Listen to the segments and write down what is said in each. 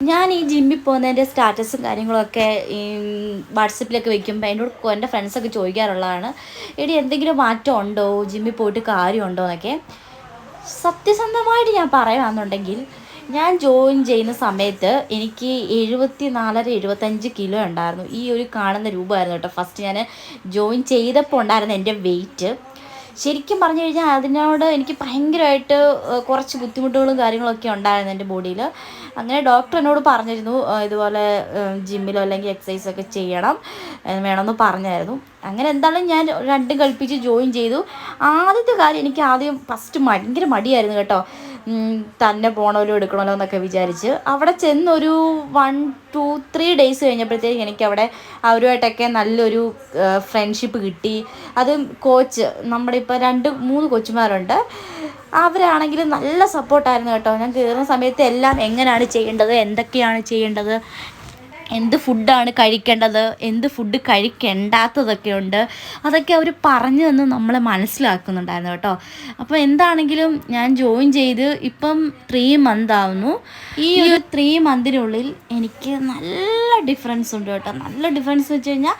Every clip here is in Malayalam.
ഞാൻ ഈ ജിമ്മിൽ പോകുന്നതിന്റെ സ്റ്റാറ്റസും കാര്യങ്ങളൊക്കെ ഈ വാട്സപ്പിലൊക്കെ വെക്കുമ്പോൾ എന്നോട് എന്റെ ഫ്രണ്ട്സൊക്കെ ചോദിക്കാറുള്ളതാണ്. എടി എന്തെങ്കിലും മാറ്റം ഉണ്ടോ? ജിമ്മിൽ പോയിട്ട് കാര്യമുണ്ടോ എന്നൊക്കെ. സത്യസന്ധമായിട്ട് ഞാൻ പറയുകയാണെന്നുണ്ടെങ്കിൽ ഞാൻ ജോയിൻ ചെയ്യുന്ന സമയത്ത് എനിക്ക് എഴുപത്തി നാലര എഴുപത്തഞ്ച് കിലോ ഉണ്ടായിരുന്നു. ഈ ഒരു കാണുന്ന രൂപമായിരുന്നു കേട്ടോ. ഫസ്റ്റ് ഞാൻ ജോയിൻ ചെയ്തപ്പോൾ ഉണ്ടായിരുന്ന എന്റെ വെയിറ്റ് ശരിക്കും പറഞ്ഞു കഴിഞ്ഞാൽ അതിനോട് എനിക്ക് ഭയങ്കരമായിട്ട് കുറച്ച് ബുദ്ധിമുട്ടുകളും കാര്യങ്ങളൊക്കെ ഉണ്ടായിരുന്നു എന്റെ ബോഡിയിൽ. അങ്ങനെ ഡോക്ടർ എന്നോട് പറഞ്ഞിരുന്നു ഇതുപോലെ ജിമ്മിലോ അല്ലെങ്കിൽ എക്സസൈസ് ഒക്കെ ചെയ്യണം വേണമെന്ന് പറഞ്ഞായിരുന്നു. അങ്ങനെ എന്തായാലും ഞാൻ രണ്ടും കൽപ്പിച്ച് ജോയിൻ ചെയ്തു. ആദ്യത്തെ കാര്യം എനിക്ക് ആദ്യം ഫസ്റ്റ് ഭയങ്കര മടിയായിരുന്നു കേട്ടോ. തന്നെ പോകണമല്ലോ എടുക്കണമല്ലോ എന്നൊക്കെ വിചാരിച്ച് അവിടെ ചെന്നൊരു വൺ ടു ത്രീ ഡേയ്സ് കഴിഞ്ഞപ്പോഴത്തേക്ക് എനിക്ക് അവിടെ അവരുമായിട്ടൊക്കെ നല്ലൊരു ഫ്രണ്ട്ഷിപ്പ് കിട്ടി. അത് കോച്ച് നമ്മുടെ ഇപ്പോൾ രണ്ട് മൂന്ന് കോച്ചുമാരുണ്ട്. അവരാണെങ്കിൽ നല്ല സപ്പോർട്ടായിരുന്നു കേട്ടോ. ഞാൻ കയറുന്ന സമയത്ത് എല്ലാം എങ്ങനെയാണ് ചെയ്യേണ്ടത് എന്തൊക്കെയാണ് ചെയ്യേണ്ടത് എന്ത് ഫുഡാണ് കഴിക്കേണ്ടത് എന്ത് ഫുഡ് കഴിക്കേണ്ടാത്തതൊക്കെ ഉണ്ട് അതൊക്കെ അവർ പറഞ്ഞു തന്ന് നമ്മളെ മനസ്സിലാക്കുന്നുണ്ടായിരുന്നു കേട്ടോ. അപ്പോൾ എന്താണെങ്കിലും ഞാൻ ജോയിൻ ചെയ്ത് ഇപ്പം ത്രീ മന്ത് ആവുന്നു. ഈ ഒരു ത്രീ മന്തിനുള്ളിൽ എനിക്ക് നല്ല ഡിഫറൻസ് ഉണ്ട് കേട്ടോ. നല്ല ഡിഫറൻസ് വെച്ച് കഴിഞ്ഞാൽ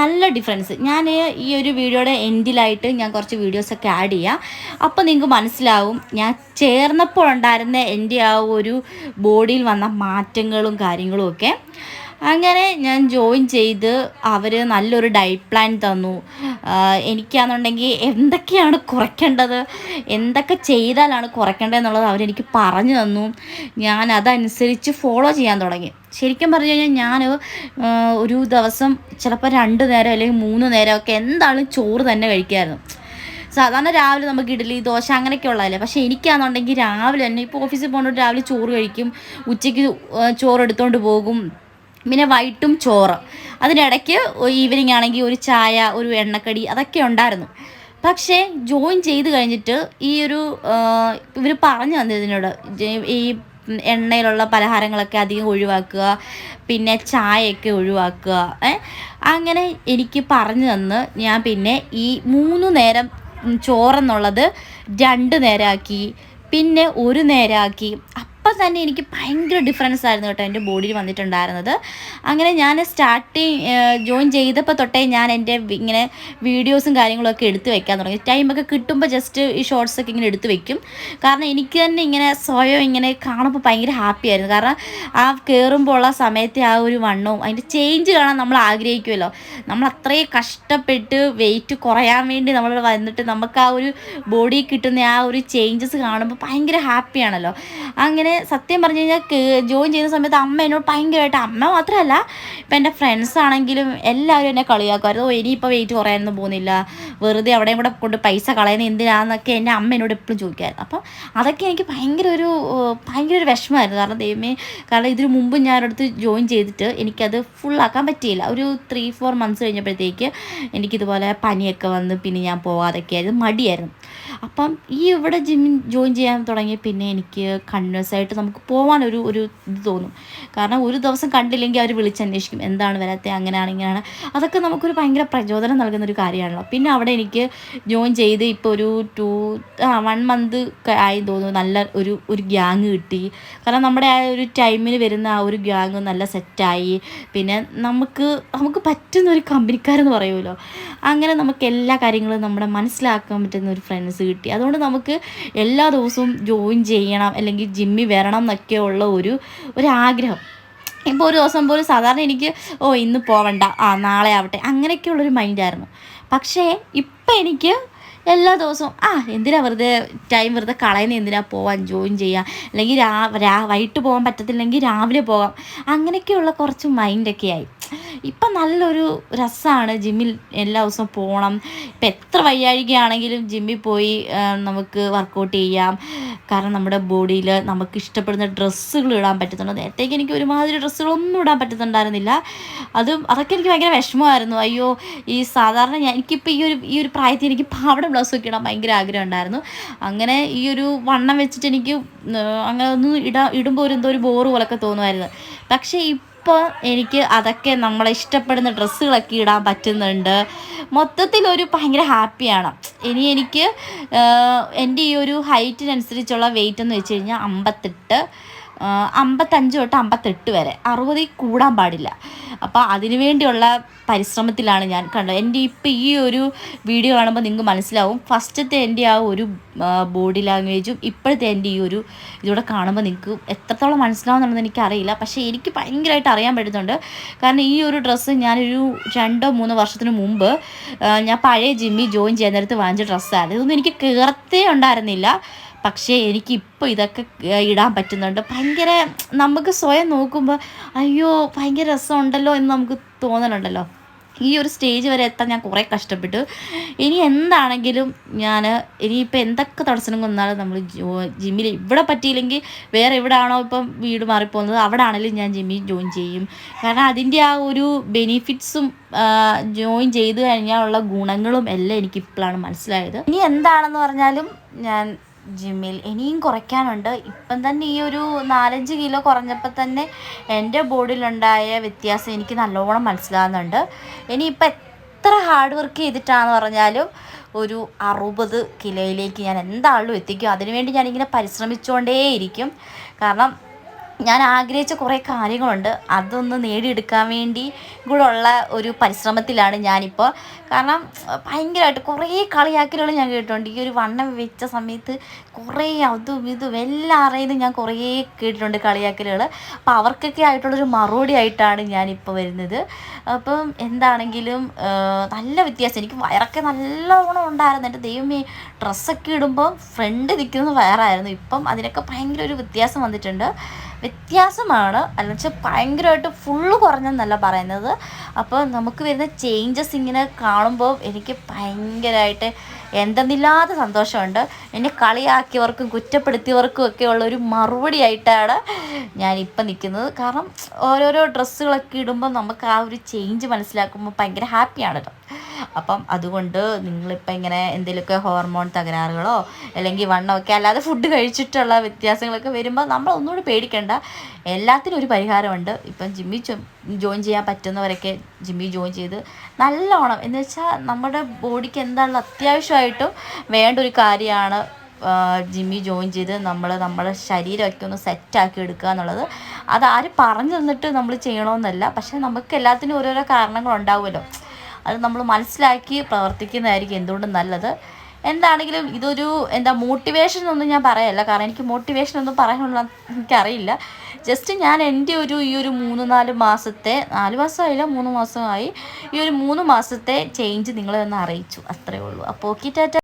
നല്ല ഡിഫറൻസ് ഞാൻ ഈ ഒരു വീഡിയോയുടെ എൻഡിലായിട്ട് ഞാൻ കുറച്ച് വീഡിയോസൊക്കെ ആഡ് ചെയ്യാം. അപ്പോൾ നിങ്ങൾക്ക് മനസ്സിലാവും ഞാൻ ചേർന്നപ്പോൾ ഉണ്ടായിരുന്ന എന്റെ ആ ഒരു ബോഡിയിൽ വന്ന മാറ്റങ്ങളും കാര്യങ്ങളും ഒക്കെ. അങ്ങനെ ഞാൻ ജോയിൻ ചെയ്ത് അവർ നല്ലൊരു ഡയറ്റ് പ്ലാൻ തന്നു. എനിക്കാണെന്നുണ്ടെങ്കിൽ എന്തൊക്കെയാണ് കുറയ്ക്കേണ്ടത്? എന്തൊക്കെ ചെയ്താലാണ് കുറയ്ക്കേണ്ടതെന്നുള്ളത് അവരെനിക്ക് പറഞ്ഞു തന്നു. ഞാൻ അതനുസരിച്ച് ഫോളോ ചെയ്യാൻ തുടങ്ങി. ശരിക്കും പറഞ്ഞു കഴിഞ്ഞാൽ ഞാൻ ഒരു ദിവസം ചിലപ്പോൾ രണ്ട് നേരം അല്ലെങ്കിൽ മൂന്ന് നേരമൊക്കെ എന്താണ് ചോറ് തന്നെ കഴിക്കുമായിരുന്നു സാധാരണ രാവിലെ നമുക്ക് ഇഡ്ഡലി ദോശ അങ്ങനെയൊക്കെ ഉള്ളതല്ലേ. പക്ഷേ എനിക്കാണെന്നുണ്ടെങ്കിൽ രാവിലെ തന്നെ ഇപ്പോൾ ഓഫീസിൽ പോകുന്നതുകൊണ്ട് രാവിലെ ചോറ് കഴിക്കും. ഉച്ചയ്ക്ക് ചോറ് എടുത്തുകൊണ്ട് പോകും. പിന്നെ വൈറ്റും ചോറ്. അതിനിടയ്ക്ക് ഈവനിങ് ആണെങ്കിൽ ഒരു ചായ ഒരു എണ്ണക്കടി അതൊക്കെ ഉണ്ടായിരുന്നു. പക്ഷേ ജോയിൻ ചെയ്ത് കഴിഞ്ഞിട്ട് ഈ ഒരു ഇവർ പറഞ്ഞു തന്നതിനോട് ഈ എണ്ണയിലുള്ള പലഹാരങ്ങളൊക്കെ അധികം ഒഴിവാക്കുക പിന്നെ ചായയൊക്കെ ഒഴിവാക്കുക അങ്ങനെ എനിക്ക് പറഞ്ഞു തന്ന് ഞാൻ പിന്നെ ഈ മൂന്ന് നേരം ചോറെന്നുള്ളത് രണ്ട് നേരമാക്കി പിന്നെ ഒരു നേരമാക്കി തന്നെ എനിക്ക് ഭയങ്കര ഡിഫറൻസ് ആയിരുന്നു കേട്ടോ എന്റെ ബോഡിയിൽ വന്നിട്ടുണ്ടായിരുന്നത്. അങ്ങനെ ഞാൻ സ്റ്റാർട്ടിങ് ജോയിൻ ചെയ്തപ്പോൾ തൊട്ടേ ഞാൻ എന്റെ ഇങ്ങനെ വീഡിയോസും കാര്യങ്ങളൊക്കെ എടുത്ത് വെക്കാൻ തുടങ്ങി. ടൈമൊക്കെ കിട്ടുമ്പോൾ ജസ്റ്റ് ഈ ഷോർട്സൊക്കെ ഇങ്ങനെ എടുത്ത് വെക്കും. കാരണം എനിക്ക് തന്നെ ഇങ്ങനെ സ്വയം ഇങ്ങനെ കാണുമ്പോൾ ഭയങ്കര ഹാപ്പി ആയിരുന്നു. കാരണം ആ കയറുമ്പോൾ ഉള്ള സമയത്തെ ആ ഒരു വണ്ണവും അതിന്റെ ചേഞ്ച് കാണാൻ നമ്മൾ ആഗ്രഹിക്കുമല്ലോ നമ്മൾ അത്രയും കഷ്ടപ്പെട്ട് വെയിറ്റ് കുറയാൻ വേണ്ടി നമ്മൾ വന്നിട്ട് നമുക്ക് ആ ഒരു ബോഡി കിട്ടുന്ന ആ ഒരു ചേഞ്ചസ് കാണുമ്പോൾ ഭയങ്കര ഹാപ്പിയാണല്ലോ അങ്ങനെ സത്യം പറഞ്ഞു കഴിഞ്ഞാൽ ജോയിൻ ചെയ്യുന്ന സമയത്ത് അമ്മ എന്നോട് ഭയങ്കരമായിട്ട് അമ്മ മാത്രമല്ല ഇപ്പം എന്റെ ഫ്രണ്ട്സ് ആണെങ്കിലും എല്ലാവരും എന്നെ കളിയാക്കുമായിരുന്നു ഇനിയിപ്പോൾ വെയിറ്റ് കുറയാനൊന്നും പോകുന്നില്ല. വെറുതെ അവിടെയും കൂടെ കൊണ്ട് പൈസ കളയുന്ന എന്തിനാന്നൊക്കെ എന്റെ അമ്മ എന്നോട് എപ്പോഴും ചോദിക്കായിരുന്നു. അപ്പം അതൊക്കെ എനിക്ക് ഭയങ്കര ഒരു ഭയങ്കര ഒരു വിഷമമായിരുന്നു. കാരണം ദൈവമേ കാരണം ഇതിനു മുമ്പ് ഞാൻ ഒരിടത്ത് ജോയിൻ ചെയ്തിട്ട് എനിക്കത് ഫുള്ളാക്കാൻ പറ്റിയില്ല. ഒരു ത്രീ ഫോർ മന്ത്സ് കഴിഞ്ഞപ്പോഴത്തേക്ക് എനിക്കിതുപോലെ പനിയൊക്കെ വന്ന് പിന്നെ ഞാൻ പോകാതൊക്കെ ആയിരുന്നു മടിയായിരുന്നു. അപ്പം ഈ ഇവിടെ ജിമ്മിൽ ജോയിൻ ചെയ്യാൻ തുടങ്ങിയ പിന്നെ എനിക്ക് കണ്ടിന്യൂസ് ആയിട്ട് നമുക്ക് പോകാനൊരു ഒരു ഇത് തോന്നും. കാരണം ഒരു ദിവസം കണ്ടില്ലെങ്കിൽ അവർ വിളിച്ചന്വേഷിക്കും എന്താണ് വരാത്തത് അങ്ങനെയാണ് ഇങ്ങനെയാണ്. അതൊക്കെ നമുക്കൊരു ഭയങ്കര പ്രചോദനം നൽകുന്ന ഒരു കാര്യമാണല്ലോ. പിന്നെ അവിടെ എനിക്ക് ജോയിൻ ചെയ്ത് ഇപ്പോൾ ഒരു ടു വൺ മന്ത് ആയി തോന്നുന്നു. നല്ല ഒരു ഒരു ഗ്യാങ് കിട്ടി. കാരണം നമ്മുടെ ആ ഒരു ടൈമിൽ വരുന്ന ആ ഒരു ഗ്യാങ് നല്ല സെറ്റായി പിന്നെ നമുക്ക് നമുക്ക് പറ്റുന്ന ഒരു കമ്പനിക്കാരെന്ന് പറയുമല്ലോ. അങ്ങനെ നമുക്ക് എല്ലാ കാര്യങ്ങളും നമ്മുടെ മനസ്സിലാക്കാൻ പറ്റുന്ന ഒരു ഫ്രണ്ട്സ് കിട്ടി. അതുകൊണ്ട് നമുക്ക് എല്ലാ ദിവസവും ജോയിൻ ചെയ്യണം അല്ലെങ്കിൽ ജിമ്മി വരണം എന്നൊക്കെയുള്ള ഒരു ഒരു ആഗ്രഹം ഇപ്പോൾ ഒരു ദിവസം പോലും സാധാരണ എനിക്ക് ഓ ഇന്ന് പോവണ്ട. ആ നാളെ ആവട്ടെ. അങ്ങനെയൊക്കെയുള്ളൊരു മൈൻഡായിരുന്നു പക്ഷേ ഇപ്പം എനിക്ക് എല്ലാ ദിവസവും. ആ എന്തിനാ വെറുതെ ടൈം വെറുതെ കളയുന്ന? എന്തിനാ പോവാൻ ജോയിൻ ചെയ്യാം അല്ലെങ്കിൽ രാ വൈകിട്ട് പോകാൻ പറ്റത്തില്ലെങ്കിൽ രാവിലെ പോകാം. അങ്ങനെയൊക്കെയുള്ള കുറച്ച് മൈൻഡൊക്കെ ആയി. ഇപ്പം നല്ലൊരു രസമാണ് ജിമ്മിൽ എല്ലാ ദിവസവും പോകണം ഇപ്പം എത്ര വയ്യാഴികയാണെങ്കിലും ജിമ്മിൽ പോയി നമുക്ക് വർക്കൗട്ട് ചെയ്യാം. കാരണം നമ്മുടെ ബോഡിയിൽ നമുക്ക് ഇഷ്ടപ്പെടുന്ന ഡ്രസ്സുകൾ ഇടാൻ പറ്റുന്നുണ്ട് നേരത്തേക്ക് എനിക്ക് ഒരുമാതിരി ഡ്രസ്സുകളൊന്നും ഇടാൻ പറ്റുന്നുണ്ടായിരുന്നില്ല അതും അതൊക്കെ എനിക്ക് ഭയങ്കര വിഷമമായിരുന്നു. അയ്യോ ഈ സാധാരണ ഞാൻ എനിക്കിപ്പോൾ ഈ ഒരു ഈ ഒരു പ്രായത്തിൽ എനിക്ക് പാവട ബ്ലൗസ് ഒക്കെ ഇടാൻ ഭയങ്കര ആഗ്രഹം ഉണ്ടായിരുന്നു അങ്ങനെ ഈ ഒരു വണ്ണം വെച്ചിട്ട് എനിക്ക് അങ്ങനെ ഒന്ന് ഇടാ ഇടുമ്പോൾ ഒരു എന്തോ ഒരു ബോറ് പോലൊക്കെ തോന്നുമായിരുന്നു. പക്ഷേ ഇപ്പോൾ എനിക്ക് അതൊക്കെ നമ്മളെ ഇഷ്ടപ്പെടുന്ന ഡ്രസ്സുകളൊക്കെ ഇടാൻ പറ്റുന്നുണ്ട്. മൊത്തത്തിൽ ഒരു ഭയങ്കര ഹാപ്പിയാണ്. ഇനി എനിക്ക് എന്റെ ഈ ഒരു ഹൈറ്റിനനുസരിച്ചുള്ള വെയിറ്റ് എന്ന് വെച്ച് കഴിഞ്ഞാൽ അമ്പത്തെട്ട്. അമ്പത്തഞ്ച് തൊട്ട് അമ്പത്തെട്ട് വരെ. അറുപതിൽ കൂടാൻ പാടില്ല. അപ്പോൾ അതിനു വേണ്ടിയുള്ള പരിശ്രമത്തിലാണ് ഞാൻ കണ്ടത്. എന്റെ ഇപ്പം ഈ ഒരു വീഡിയോ കാണുമ്പോൾ നിങ്ങൾക്ക് മനസ്സിലാവും. ഫസ്റ്റത്തെ എന്റെ ആ ഒരു ബോഡി ലാംഗ്വേജും ഇപ്പോഴത്തെ എന്റെ ഈ ഒരു ഇതൂടെ കാണുമ്പോൾ നിങ്ങൾക്ക് എത്രത്തോളം മനസ്സിലാവുന്നുണ്ടെന്ന് എനിക്കറിയില്ല. പക്ഷേ എനിക്ക് ഭയങ്കരമായിട്ട് അറിയാൻ പറ്റുന്നുണ്ട്. കാരണം ഈ ഒരു ഡ്രസ്സ് ഞാനൊരു രണ്ടോ മൂന്നോ വർഷത്തിന് മുമ്പ് ഞാൻ പഴയ ജിമ്മി ജോയിൻ ചെയ്യുന്ന നേരത്ത് വാങ്ങിച്ച ഡ്രസ്സാണ് ഇതൊന്നും എനിക്ക് കയറത്തേ ഉണ്ടായിരുന്നില്ല. പക്ഷേ എനിക്കിപ്പോൾ ഇതൊക്കെ ഇടാൻ പറ്റുന്നുണ്ട്. ഭയങ്കര നമുക്ക് സ്വയം നോക്കുമ്പോൾ അയ്യോ ഭയങ്കര രസമുണ്ടല്ലോ എന്ന് നമുക്ക് തോന്നലുണ്ടല്ലോ. ഈ ഒരു സ്റ്റേജ് വരെ എത്താൻ ഞാൻ കുറേ കഷ്ടപ്പെട്ടു. ഇനി എന്താണെങ്കിലും ഞാൻ ഇനിയിപ്പോൾ എന്തൊക്കെ തടസ്സം കൊന്നാലും നമ്മൾ ജിമ്മിൽ ഇവിടെ പറ്റിയില്ലെങ്കിൽ വേറെ എവിടെയാണോ ഇപ്പം വീട് മാറിപ്പോകുന്നത് അവിടെ ആണെങ്കിലും ഞാൻ ജിമ്മിൽ ജോയിൻ ചെയ്യും. കാരണം അതിന്റെ ആ ഒരു ബെനിഫിറ്റ്സും ജോയിൻ ചെയ്ത് കഴിഞ്ഞാലുള്ള ഗുണങ്ങളും എല്ലാം എനിക്കിപ്പോഴാണ് മനസ്സിലായത്. ഇനി എന്താണെന്ന് പറഞ്ഞാലും ഞാൻ ജിമ്മിൽ. ഇനിയും കുറയ്ക്കാനുണ്ട്. ഇപ്പം തന്നെ ഈ ഒരു നാലഞ്ച് കിലോ കുറഞ്ഞപ്പോൾ തന്നെ എന്റെ ബോഡിയിലുണ്ടായ വ്യത്യാസം എനിക്ക് നല്ലോണം മനസ്സിലാകുന്നുണ്ട് ഇനിയിപ്പോൾ എത്ര ഹാർഡ് വർക്ക് ചെയ്തിട്ടാന്ന് പറഞ്ഞാലും ഒരു അറുപത് കിലോയിലേക്ക് ഞാൻ എന്താളും എത്തിക്കും. അതിനുവേണ്ടി ഞാനിങ്ങനെ പരിശ്രമിച്ചുകൊണ്ടേയിരിക്കും. കാരണം ഞാൻ ആഗ്രഹിച്ച കുറേ കാര്യങ്ങളുണ്ട്. അതൊന്ന് നേടിയെടുക്കാൻ വേണ്ടി കൂടെ ഉള്ള ഒരു പരിശ്രമത്തിലാണ് ഞാനിപ്പോൾ. കാരണം ഭയങ്കരമായിട്ട് കുറേ കളിയാക്കലുകൾ ഞാൻ കേട്ടിട്ടുണ്ട്. ഈ ഒരു വണ്ണം വെച്ച സമയത്ത് കുറേ അതും ഇതും എല്ലാം അറിയുന്നത് ഞാൻ കുറേ കേട്ടിട്ടുണ്ട് കളിയാക്കലുകൾ. അപ്പോൾ അവർക്കൊക്കെ ആയിട്ടുള്ളൊരു മറുപടി ആയിട്ടാണ് ഞാനിപ്പോൾ വരുന്നത്. അപ്പം എന്താണെങ്കിലും നല്ല വ്യത്യാസം. എനിക്ക് വയറൊക്കെ നല്ലോണം ഉണ്ടായിരുന്നു. എന്റെ ദൈവമേ ഡ്രസ്സൊക്കെ ഇടുമ്പോൾ ഫ്രണ്ട് നിൽക്കുന്നത് വയറായിരുന്നു ഇപ്പം അതിനൊക്കെ ഭയങ്കര ഒരു വ്യത്യാസം വന്നിട്ടുണ്ട്. വ്യത്യാസമാണ്. അല്ല വെച്ചാൽ ഭയങ്കരമായിട്ട് ഫുള്ള് കുറഞ്ഞെന്നല്ല പറയുന്നത്. അപ്പോൾ നമുക്ക് വരുന്ന ചേഞ്ചസ് ഇങ്ങനെ കാണുമ്പോൾ എനിക്ക് ഭയങ്കരമായിട്ട് എന്തെന്നില്ലാത്ത സന്തോഷമുണ്ട്. എന്നെ കളിയാക്കിയവർക്കും കുറ്റപ്പെടുത്തിയവർക്കും ഒക്കെ ഉള്ള ഒരു മറുപടി ആയിട്ടാണ് ഞാനിപ്പം നിൽക്കുന്നത്. കാരണം ഓരോരോ ഡ്രസ്സുകളൊക്കെ ഇടുമ്പോൾ നമുക്ക് ആ ഒരു ചേഞ്ച് മനസ്സിലാക്കുമ്പോൾ ഭയങ്കര ഹാപ്പിയാണല്ലോ അപ്പം അതുകൊണ്ട് നിങ്ങളിപ്പോൾ ഇങ്ങനെ എന്തെങ്കിലുമൊക്കെ ഹോർമോൺ തകരാറുകളോ അല്ലെങ്കിൽ വണ്ണമൊക്കെ അല്ലാതെ ഫുഡ് കഴിച്ചിട്ടുള്ള വ്യത്യാസങ്ങളൊക്കെ വരുമ്പോൾ നമ്മൾ ഒന്നുകൂടി പേടിക്കേണ്ട. എല്ലാത്തിനും ഒരു പരിഹാരമുണ്ട്. ഇപ്പം ജിമ്മി ജോയിൻ ചെയ്യാൻ പറ്റുന്നവരൊക്കെ ജിമ്മി ജോയിൻ ചെയ്ത് നല്ലോണം എന്ന് വെച്ചാൽ നമ്മുടെ ബോഡിക്ക് എന്താണല്ലോ അത്യാവശ്യമായിട്ടും വേണ്ട ഒരു കാര്യമാണ് ജിമ്മി ജോയിൻ ചെയ്ത് നമ്മൾ നമ്മുടെ ശരീരമൊക്കെ ഒന്ന് സെറ്റാക്കി എടുക്കുക എന്നുള്ളത്. അത് ആര് പറഞ്ഞു തന്നിട്ട് നമ്മൾ ചെയ്യണമെന്നല്ല. പക്ഷേ നമുക്ക് എല്ലാത്തിനും ഓരോരോ കാരണങ്ങളുണ്ടാവുമല്ലോ. അത് നമ്മൾ മനസ്സിലാക്കി പ്രവർത്തിക്കുന്നതായിരിക്കും എന്തുകൊണ്ടും നല്ലത്. എന്താണെങ്കിലും ഇതൊരു എന്താ മോട്ടിവേഷൻ ഒന്നും ഞാൻ പറയല്ല. കാരണം എനിക്ക് മോട്ടിവേഷൻ ഒന്നും പറയാനുള്ള എനിക്കറിയില്ല. ജസ്റ്റ് ഞാൻ എന്റെ ഒരു ഈ ഒരു മൂന്ന് നാല് മാസത്തെ നാല് മാസമായില്ല മൂന്ന് മാസമായി ഈ ഒരു മൂന്ന് മാസത്തെ ചേഞ്ച് നിങ്ങളെ ഒന്ന് അറിയിച്ചു. അത്രയേ ഉള്ളൂ. അപ്പോൾ ഓക്കെ ടാറ്റ.